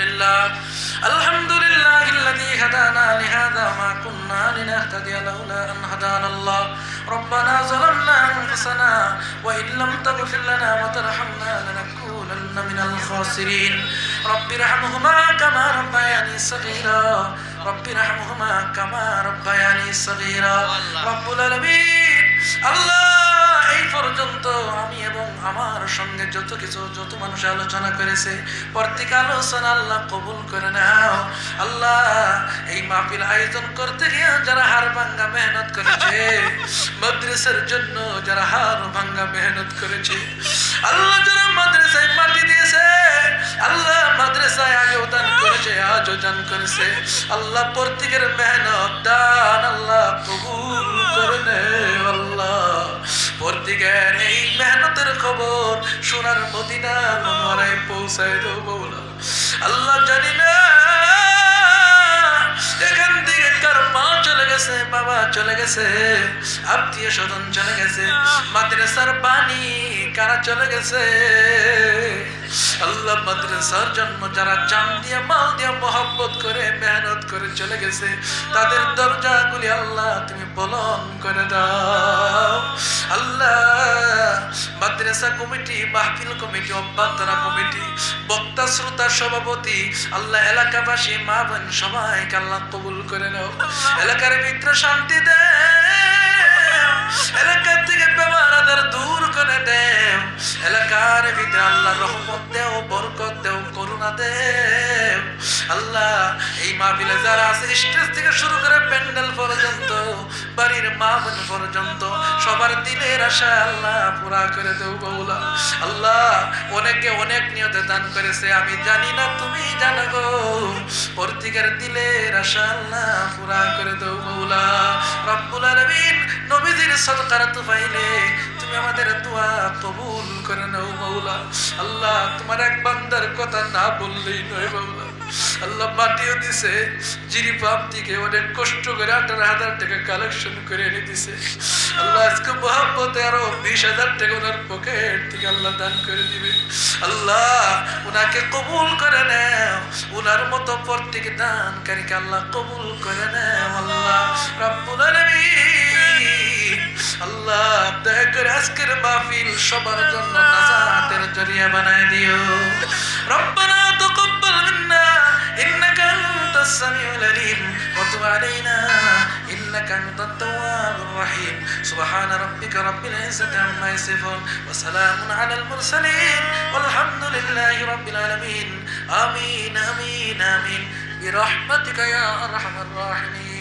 لله الحمد لله الذي هدانا لهذا ما كنا لنهتدي لولا أن هدانا الله ربنا ظلمنا أنفسنا وإن لم تغفر لنا وترحمنا لنكونن من الخاسرين رب ارحمهما كما ربياني صغيرا رب ارحمهما كما ربياني صغيرا رب العالمين الله সঙ্গে যত কিছু, যত মানুষ আলোচনা করেছে, প্রত্যেক আলোচনা আল্লাহ কবুল করে নাও। আল্লাহ, এই মাহফিল আয়োজন করতে গিয়ে যারা হার ভাঙ্গা মেহনত করেছে, মাদ্রাসার জন্য যারা হার ভাঙ্গা মেহনত করেছে, আল্লাহ যারা মাদ্রাসায় মাটি দিয়েছে, আল্লাহ মাদ্রাসায় আগেও দান করেছে, আজও দান করেছে। আল্লাহ প্রত্যেকের মেহনত দান আল্লাহ কবুল করে নে আল্লাহ। প্রত্যেকের মেহনতের খবর, সোনার মদিনা মনোয়ারায় পৌঁছায় দেবো বৌলা। আল্লাহ জানি না, এখান থেকে কার মা চলে গেছে, বাবা চলে গেছে, আত্মীয় স্বজন চলে গেছে, মাদ্রাসার পানি কারা চলে গেছে? আল্লাহ মাদ্রাসার জন্য যারা চান দিয়ে, মাল দিয়ে মহব্বত করে, মেহনত করে চলে গেছে, তাদের দরজাগুলি আল্লাহ তুমি বলন করে দাও। আল্লাহ মাদ্রাসা কমিটি, মাহফিল কমিটি অভ্যন্তরা কমিটি, বক্তা, শ্রোতা, সভাপতি, আল্লাহ এলাকাবাসী, মা বোন সবাইকে আল্লাহ কবুল করে নাও। এলাকার ভিতরে শান্তি দে এলাকার থেকে করুণা আল্লাহ, এই মাহফিলে যারা আছে, স্টেজ থেকে শুরু করে প্যান্ডেল পর্যন্ত, বাড়ির মা বোন পর্যন্ত, সবার আশা আল্লাহ পুরা করে দেও বৌলা। আল্লাহ, অনেকে অনেক নিয়তে দান করেছে, আমি জানি না তুমি জানো গো। প্রত্যেকের দিলের আশা আল্লাহ পুরা করে দেও বৌলা। রব্বুল আলামিন নবীজির সদকার তুফাইলে তুমি আমাদের দোয়া কবুল করে নাও মৌলা আল্লাহ, তোমার এক বান্দার কথা না বললেই নয় বাউলা আল্লাহ মাটিও দিছে জিরি পাপ থেকে অনেক কষ্ট করে আঠারো হাজার টাকা কালেকশন করে এনে দিছে। আল্লাহ আজকে মহাব্বতে আরও বিশ হাজার টাকা ওনার পকেট থেকে আল্লাহ দান করে দিবে। আল্লাহ উনাকে কবুল করে নেও। উনার মতো প্রত্যেক দানকারীকে আল্লাহ কবুল করে নেও, আল্লাহ। রাব্বুল আলামিন। আজকের মাহফিল সবার জন্য নাজাতের জরিয়া বানায় দিও রব্বানা তাকাব্বাল মিন্না ইন্নাকা আনতাস সামিউল আলিম ওয়া তুব আলাইনা ইন্নাকা আনতাত তাওয়াবুর রহিম সুবহান রাব্বিকা রাব্বিল ইজ্জাতি আম্মা ইয়াসিফুন ওয়া সালামুন আলাল মুরসালিন والحمد لله رب العالمين آمين آمين آمين برحمتك يا أرحم الراحمين